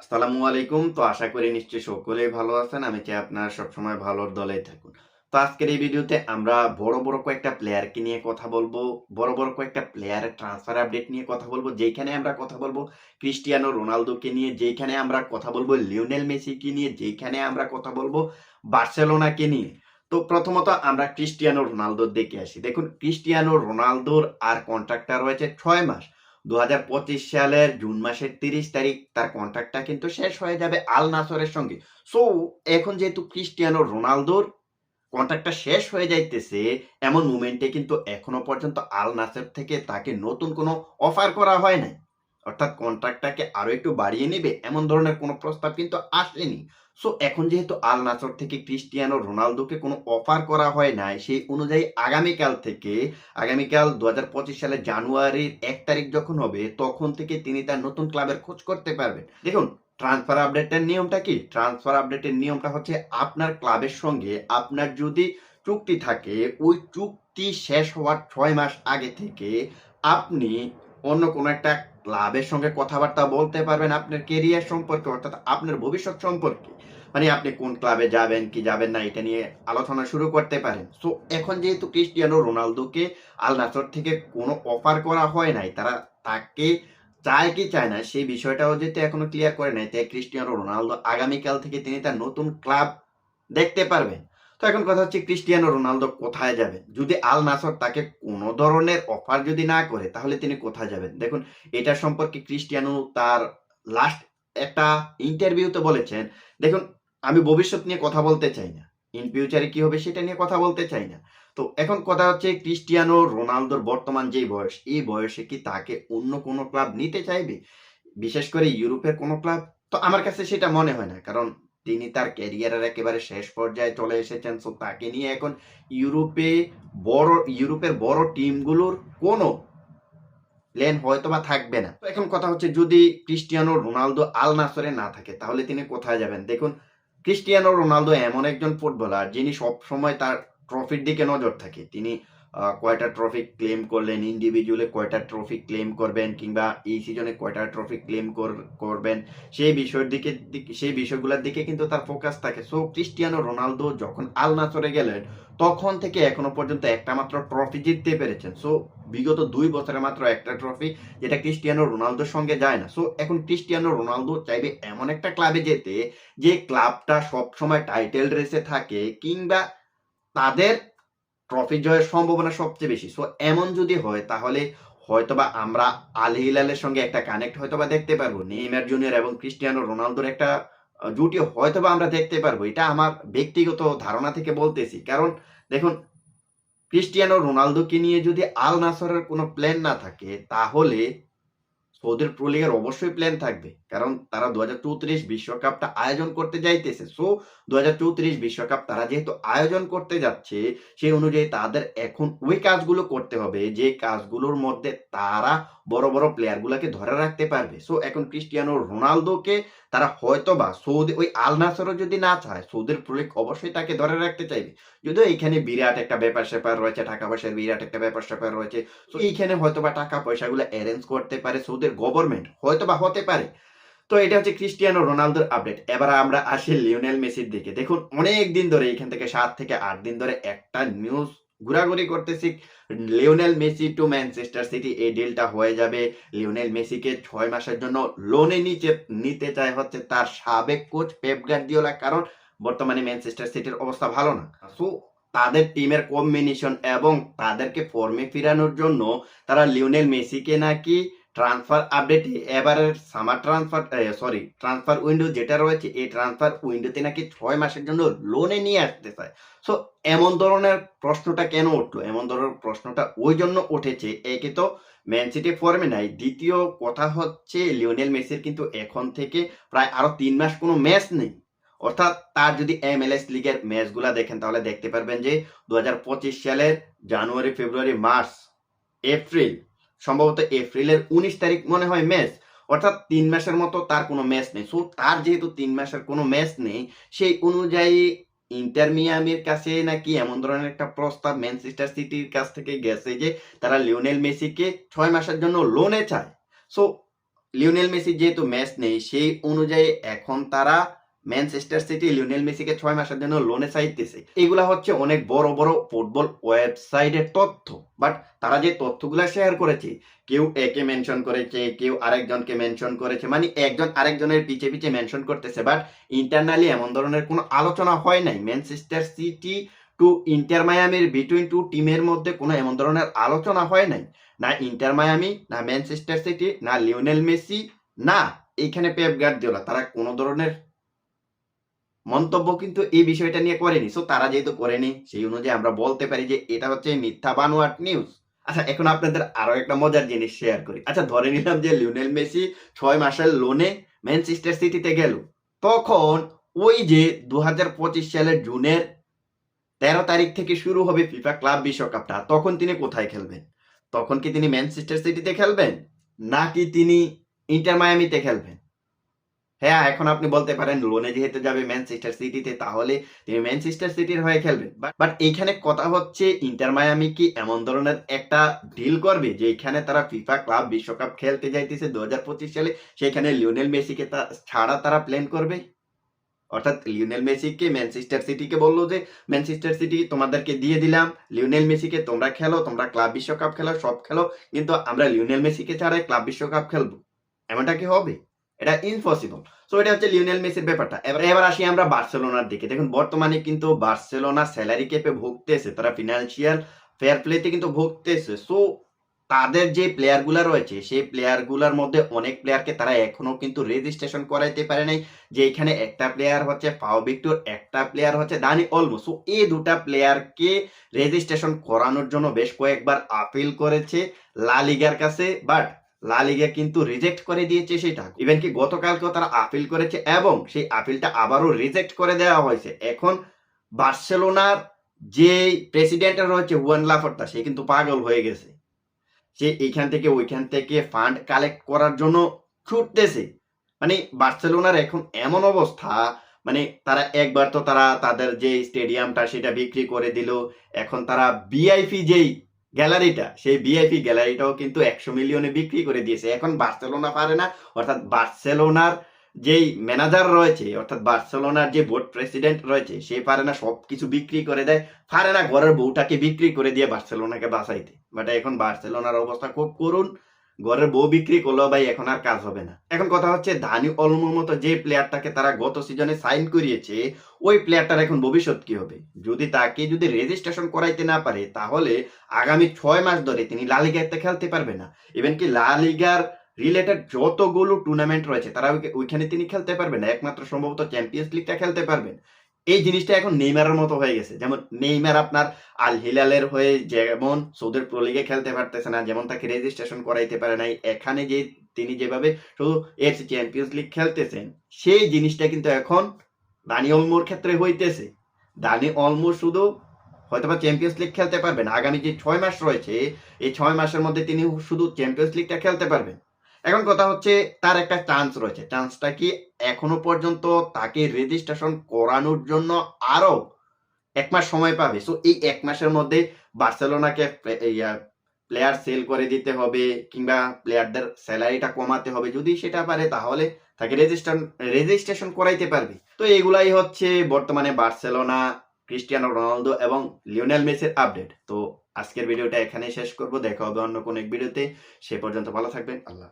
আসসালামু আলাইকুম। তো আশা করি নিশ্চয়ই সকলেই ভালো আছেন। আমি চাই আপনারা সবসময় ভালোর দলেই থাকুন। তো আজকের এই ভিডিওতে আমরা বড় বড় কয়েকটা প্লেয়ারকে নিয়ে কথা বলব, বড় বড় কয়েকটা প্লেয়ারের ট্রান্সফার আপডেট নিয়ে কথা বলব যেখানে আমরা কথা বলব ক্রিস্টিয়ানো রোনালদোকে নিয়ে যেখানে আমরা কথা বলব লিওনেল মেসিকে নিয়ে যেখানে আমরা কথা বলব বার্সেলোনাকে নিয়ে। তো প্রথমত আমরা ক্রিস্টিয়ানো রোনালদোর দেখে আসি। দেখুন, ক্রিস্টিয়ানো রোনালদোর আর কন্ট্রাক্টটা রয়েছে ছয় মাস। দুহাজার পঁচিশ সালের জুন মাসের তিরিশ তারিখ তার কন্ট্রাক্টটা কিন্তু শেষ হয়ে যাবে আল নাসরের সঙ্গে। সো এখন যেহেতু ক্রিস্টিয়ানো রোনালদোর কন্ট্রাক্টটা শেষ হয়ে যাইতেছে, এমন মুমেন্টে কিন্তু এখনও পর্যন্ত আল নাসের থেকে তাকে নতুন কোনো অফার করা হয় নাই। অর্থাৎ কন্ট্রাক্টটাকে আরও একটু বাড়িয়ে নেবে, এমন ধরনের কোনো প্রস্তাব কিন্তু আসেনি। সো এখন যেহেতু আল নাসর থেকে ক্রিস্টিয়ানো রোনালদোকে কোনো অফার করা হয় নাই, সেই অনুযায়ী আগামীকাল থেকে, আগামীকাল দু হাজার পঁচিশ সালে জানুয়ারির এক তারিখ যখন হবে, তখন থেকে তিনি তার নতুন ক্লাবের খোঁজ করতে পারবেন। দেখুন ট্রান্সফার আপডেটের নিয়মটা কি? ট্রান্সফার আপডেটের নিয়মটা হচ্ছে আপনার ক্লাবের সঙ্গে আপনার যদি চুক্তি থাকে, ওই চুক্তি শেষ হওয়ার ছয় মাস আগে থেকে আপনি অন্য কোনো একটা ক্লাবের সঙ্গে কথাবার্তা বলতে পারবেন আপনার কেরিয়ার সম্পর্কে, অর্থাৎ আপনার ভবিষ্যৎ সম্পর্কে। মানে আপনি কোন ক্লাবে যাবেন, কি যাবেন না, এটা নিয়ে আলোচনা শুরু করতে পারেন। সো এখন যেহেতু ক্রিস্টিয়ানো রোনালদোকে আল নাসর থেকে কোনো অফার করা হয় নাই, তারা তাকে চায় কি চায় না, সেই বিষয়টাও যেহেতু এখনও ক্লিয়ার করে নাই, তাই ক্রিস্টিয়ানো রোনালদো আগামীকাল থেকে তিনি তার নতুন ক্লাব দেখতে পারবেন। তো এখন কথা হচ্ছে ক্রিস্টিয়ানো রোনালদো কোথায় যাবে? যদি আল নাসর তাকে কোনো ধরনের অফার যদি না করে, তাহলে তিনি কোথায় যাবেন? দেখুন, এটা সম্পর্কে ক্রিস্টিয়ানো তার লাস্ট একটা ইন্টারভিউতে বলেছেন। দেখুন, আমি ভবিষ্যৎ নিয়ে কথা বলতে চাই না। ইন ফিউচারে কি হবে সেটা নিয়ে কথা বলতে চাই না। তো এখন কথা হচ্ছে ক্রিস্টিয়ানো রোনালদোর বর্তমান যেই বয়স, এই বয়সে কি তাকে অন্য কোনো ক্লাব নিতে চাইবে? বিশেষ করে ইউরোপের কোনো ক্লাব তো আমার কাছে সেটা মনে হয় না, কারণ তিনি তার ক্যারিয়ারের একেবারে শেষ পর্যায়ে চলে এসেছেন। সো তাকে নিয়ে এখন ইউরোপে বড়, ইউরোপের বড় টিমগুলোর কোনো প্ল্যান হয়তো বা থাকবে না। তো এখন কথা হচ্ছে, যদি ক্রিস্টিয়ানো রোনালদো আল নাসরে না থাকে, তাহলে তিনি কোথায় যাবেন? দেখুন, ক্রিস্টিয়ানো রোনালদো এমন একজন ফুটবলার যিনি সব সময় তার ট্রফির দিকে নজর থাকে। তিনি কয়টা ট্রফি ক্লেম করলেন ইন্ডিভিজুয়ালে কয়টা ট্রফি ক্লেম করবেন কিংবা এই সিজনে কয়টা ট্রফি ক্লেম করবেন, সেই বিষয়ের দিকে সেই বিষয়গুলোর দিকে কিন্তু তার ফোকাস থাকে। সো ক্রিস্টিয়ানো রোনালদো যখন আল নাসরে গেলেন, তখন থেকে এখনও পর্যন্ত একটা মাত্র ট্রফি জিততে পেরেছেন। সো বিগত দুই বছরে মাত্র একটা ট্রফি যেটা ক্রিস্টিয়ানো রোনালদোর সঙ্গে যায় না। সো এখন ক্রিস্টিয়ানো রোনালদো চাইবে এমন একটা ক্লাবে যেতে, যে ক্লাবটা সবসময় টাইটেল রেসে থাকে কিংবা তাদের ট্রফি জয়ের সম্ভাবনা সবচেয়ে বেশি। সো এমন যদি হয়, তাহলে হয়তোবা আমরা আল হিলালের সঙ্গে একটা কানেক্ট হয়তোবা দেখতে পারব। নেইমার জুনিয়র এবং ক্রিস্টিয়ানো রোনালদোর একটা জুটি হয়তোবা আমরা দেখতে পারব। এটা আমার ব্যক্তিগত ধারণা থেকে বলতেছি। কারণ, দেখুন, ক্রিস্টিয়ানো রোনালদোকে নিয়ে যদি আল নাসরের কোনো প্ল্যান না থাকে, তাহলে সৌদির প্রো লিগের অবশ্যই প্ল্যান থাকবে। কারণ, তারা দু বিশ্বকাপটা আয়োজন করতে যাইতেছে। সো দু বিশ্বকাপ তারা যেহেতু আয়োজন করতে যাচ্ছে, সেই অনুযায়ী তাদের এখন ওই কাজগুলো করতে হবে, যে কাজগুলোর মধ্যে তারা বড় বড় প্লেয়ারগুলোকে ধরে রাখতে পারবে। সো এখন ক্রিস্টিয়ানো রোনালদোকে তারা হয়তো বা সৌদি, ওই আল নাসরও যদি না চায়, সৌদির প্রো লিগ অবশ্যই তাকে ধরে রাখতে চাইবে। যদিও এখানে বিরাট একটা ব্যাপার স্যাপার রয়েছে, টাকা পয়সার বিরাট একটা ব্যাপার স্যাপার রয়েছে। তো এইখানে হয়তো বা টাকা পয়সাগুলো অ্যারেঞ্জ করতে পারে সৌদির গভর্নমেন্ট হয়তো বা হতে পারে। তো এটা হচ্ছে ক্রিস্টিয়ানো রোনালদোর আপডেট এবার আমরা আসি লিওনেল মেসির দিকে। দেখুন, অনেক দিন ধরে এখান থেকে সাত থেকে আট দিন ধরে একটা নিউজ ঘোরাঘুরি করতেছি। Lionel Messi to Manchester City এই ডিলটা হয়ে যাবে। লিওনেল মেসিকে ছয় মাসের জন্য লোনে নিচে নিতে চায় হচ্ছে তার সাবেক কোচ পেপ গার্দিওলা কারণ বর্তমানে ম্যানচেস্টার সিটির অবস্থা ভালো না। সো তাদের টিমের কম্বিনেশন এবং তাদেরকে ফর্মে ফিরানোর জন্য তারা লিওনেল মেসিকে নাকি ট্রান্সফার আপডেটে এবারের summer transfer sorry transfer window যেটা রয়েছে, এই ট্রান্সফার উইন্ডোতে নাকি ছয় মাসের জন্য লোনে নিয়ে আসতে চায়। সো এমন ধরনের প্রশ্নটা কেন উঠল? এমন ধরনের প্রশ্নটা ওই জন্য উঠেছে, একে তো ম্যান সিটি ফর্মে নাই। দ্বিতীয় কথা হচ্ছে লিওনেল মেসির কিন্তু এখন থেকে প্রায় আরও তিন মাস কোনো ম্যাচ নেই। অর্থাৎ তার যদি এমএলএস লিগের ম্যাচগুলা দেখেন, তাহলে দেখতে পারবেন যে দু হাজার পঁচিশ সালের জানুয়ারি, ফেব্রুয়ারি, মার্চ, এপ্রিল সম্ভবত এপ্রিলের উনিশ তারিখ মনে হয় ম্যাচ অর্থাৎ তিন মাসের মতো তার কোনো ম্যাচ নেই। সো তার যেহেতু তিন মাসের কোনো ম্যাচ নেই, সেই অনুযায়ী ইন্টার মিয়ামির কাছে নাকি এমন ধরনের একটা প্রস্তাব ম্যানচেস্টার সিটির কাছ থেকে গেছে যে, তারা লিওনেল মেসিকে ছয় মাসের জন্য লোনে চায়। সো লিওনেল মেসি যেহেতু ম্যাচ নেই, সেই অনুযায়ী এখন তারা ম্যানচেস্টার সিটি লিওনেল মেসিকে ছয় মাসের জন্য লোনে চাইতেছে এগুলা হচ্ছে অনেক বড় বড় ফুটবল ওয়েবসাইটের তথ্য। বাট তারা যে তথ্যগুলো শেয়ার করেছে, কেউ একে মেনশন করেছে, কেউ আরেকজনকে মেনশন করেছে মানে একজন আরেকজনের পিছে পিছে মেনশন করতেছে। বাট ইন্টারনালি এমন ধরনের কোনো আলোচনা হয় নাই। ম্যানচেস্টার সিটি টু ইন্টার মায়ামির বিটুইন টু টিমের মধ্যে কোনো এমন ধরনের আলোচনা হয় নাই। না ইন্টার মায়ামি না ম্যানচেস্টার সিটি না লিওনেল মেসি না এইখানে পেপ গার্ড গার্দিওলা তারা কোনো ধরনের মন্তব্য কিন্তু এই বিষয়টা নিয়ে করেনি। সো তারা যেহেতু করেনি, সেই অনুযায়ী আমরা বলতে পারি যে, এটা হচ্ছে মিথ্যা বানোয়াট নিউজ আচ্ছা এখন আপনাদের আরও একটা মজার জিনিস শেয়ার করি। আচ্ছা ধরে নিলাম যে লিওনেল মেসি ছয় মাসের লোনে ম্যানচেস্টার সিটিতে গেল। তখন ওই যে দু হাজার পঁচিশ সালের জুনের তেরো তারিখ থেকে শুরু হবে ফিফা ক্লাব বিশ্বকাপটা তখন তিনি কোথায় খেলবেন? তখন কি তিনি ম্যানচেস্টার সিটিতে খেলবেন? নাকি তিনি ইন্টার মায়ামিতে খেলবেন? হ্যাঁ এখন আপনি বলতে পারেন লোনে যেহেতু যাবে ম্যানচেস্টার সিটিতে তাহলে তিনি ম্যানচেস্টার সিটির হয়ে খেলবেন। বাট এইখানে কথা হচ্ছে ইন্টার মায়ামি কি এমন ধরনের একটা ডিল করবে, যে এখানে তারা ফিফা ক্লাব বিশ্বকাপ খেলতে যাইতেছে দু হাজার পঁচিশ সালে, সেখানে লিওনেল মেসিকে ছাড়া তারা প্ল্যান করবে? অর্থাৎ লিওনেল মেসিকে ম্যানচেস্টার সিটিকে বলল যে ম্যানচেস্টার সিটি তোমাদেরকে দিয়ে দিলাম। লিওনেল মেসিকে তোমরা খেলো, তোমরা ক্লাব বিশ্বকাপ খেলো, সব খেলো, কিন্তু আমরা লিওনেল মেসিকে ছাড়াই ক্লাব বিশ্বকাপ খেলব। এমনটা কি হবে? এটা ইম্পসিবল সো এটা হচ্ছে লিওনেল মেসির ব্যাপারটা। এবার এবার আসি আমরা বার্সেলোনার দিকে। দেখুন, বর্তমানে কিন্তু বার্সেলোনা স্যালারি ক্যাপে ভুগতেছে, তারা ফিনান্সিয়াল ফেয়ার প্লেতে কিন্তু ভুগতেছে। সো তাদের যে প্লেয়ারগুলো রয়েছে, সেই প্লেয়ারগুলোর মধ্যে অনেক প্লেয়ারকে তারা এখনও কিন্তু রেজিস্ট্রেশন করাইতে পারে নাই, যে এখানে একটা প্লেয়ার হচ্ছে পাও ভিক্টর একটা প্লেয়ার হচ্ছে দানি অলমো সো এই দুটা প্লেয়ারকে রেজিস্ট্রেশন করানোর জন্য বেশ কয়েকবার আপিল করেছে লা লিগার কাছে বাট লা লিগা কিন্তু রিজেক্ট করে দিয়েছে সেটা ইভেন কি গতকালকেও তারা আপিল করেছে এবং সেই আপিলটা আবারও রিজেক্ট করে দেওয়া হয়েছে। এখন বার্সেলোনার যে প্রেসিডেন্ট রয়েছে হুয়ান লাফর্তা সে কিন্তু পাগল হয়ে গেছে। সে এইখান থেকে ওইখান থেকে ফান্ড কালেক্ট করার জন্য ছুটতেছে। মানে বার্সেলোনার এখন এমন অবস্থা মানে তারা একবার তো তারা তাদের যে স্টেডিয়ামটা সেটা বিক্রি করে দিল, এখন তারা বিআইপি যেই গ্যালারিটা, সেই বিআইপি গ্যালারিটাও কিন্তু একশো মিলিয়নে বিক্রি করে দিয়েছে। এখন বার্সেলোনা পারে না, অর্থাৎ বার্সেলোনার যেই ম্যানেজার রয়েছে, অর্থাৎ বার্সেলোনার যে বোর্ড প্রেসিডেন্ট রয়েছে, সে পারে না সব কিছু বিক্রি করে দেয়। পারে না, ঘরের বউটাকে বিক্রি করে দিয়ে বার্সেলোনাকে বাঁচাইতে। বাট এখন বার্সেলোনার অবস্থা খুব করুন ঘরের বউ বিক্রি করলেও ভাই এখন আর কাজ হবে না। এখন কথা হচ্ছে ধানি অলমোর মতো যে প্লেয়ারটাকে তারা গত সিজনে সাইন করিয়েছে, ওই প্লেয়ারটার এখন ভবিষ্যৎ কি হবে? যদি তাকে যদি রেজিস্ট্রেশন করাইতে না পারে, তাহলে আগামী ছয় মাস ধরে তিনি লা লিগাতে খেলতে পারবে না। ইভেন কি লা লিগার রিলেটেড যতগুলো টুর্নামেন্ট রয়েছে, তারা ওইখানে তিনি খেলতে পারবেন না। একমাত্র সম্ভবত চ্যাম্পিয়ন্স লিগটা খেলতে পারবেন। এই জিনিসটা এখন নেইমারের মতো হয়ে গেছে। যেমন নেইমার আপনার আল হিলালের হয়ে যেমন সৌদের প্রো লিগে খেলতে পারতেছে না, যেমন তাকে রেজিস্ট্রেশন করাইতে পারে নাই। এখানে যে তিনি যেভাবে শুধু এফসি চ্যাম্পিয়ন্স লিগ খেলতেছেন, সেই জিনিসটা কিন্তু এখন দানি অলমোর ক্ষেত্রে হইতেছে। দানি অলমো শুধু হয়তোবা চ্যাম্পিয়ন্স লিগ খেলতে পারবেন। আগামী যে ছয় মাস রয়েছে, এই ছয় মাসের মধ্যে তিনি শুধু চ্যাম্পিয়ন্স লিগটা খেলতে পারবেন। এখন কথা হচ্ছে, তার একটা চান্স রয়েছে। চান্সটা কি এখনও পর্যন্ত তাকে রেজিস্ট্রেশন করানোর জন্য আরও এক মাস সময় পাবে? সো এই এক মাসের মধ্যে বার্সেলোনাকে প্লেয়ার সেল করে দিতে হবে কিংবা প্লেয়ারদের স্যালারিটা কমাতে হবে। যদি সেটা পারে, তাহলে তাকে রেজিস্ট্রেশন রেজিস্ট্রেশন করাইতে পারবে। তো এগুলাই হচ্ছে বর্তমানে বার্সেলোনা, ক্রিস্টিয়ানো রোনালদো এবং লিওনেল মেসির আপডেট তো আজকের ভিডিওটা এখানেই শেষ করব। দেখা হবে অন্য কোনো এক ভিডিওতে। সে পর্যন্ত ভালো থাকবেন। আল্লাহ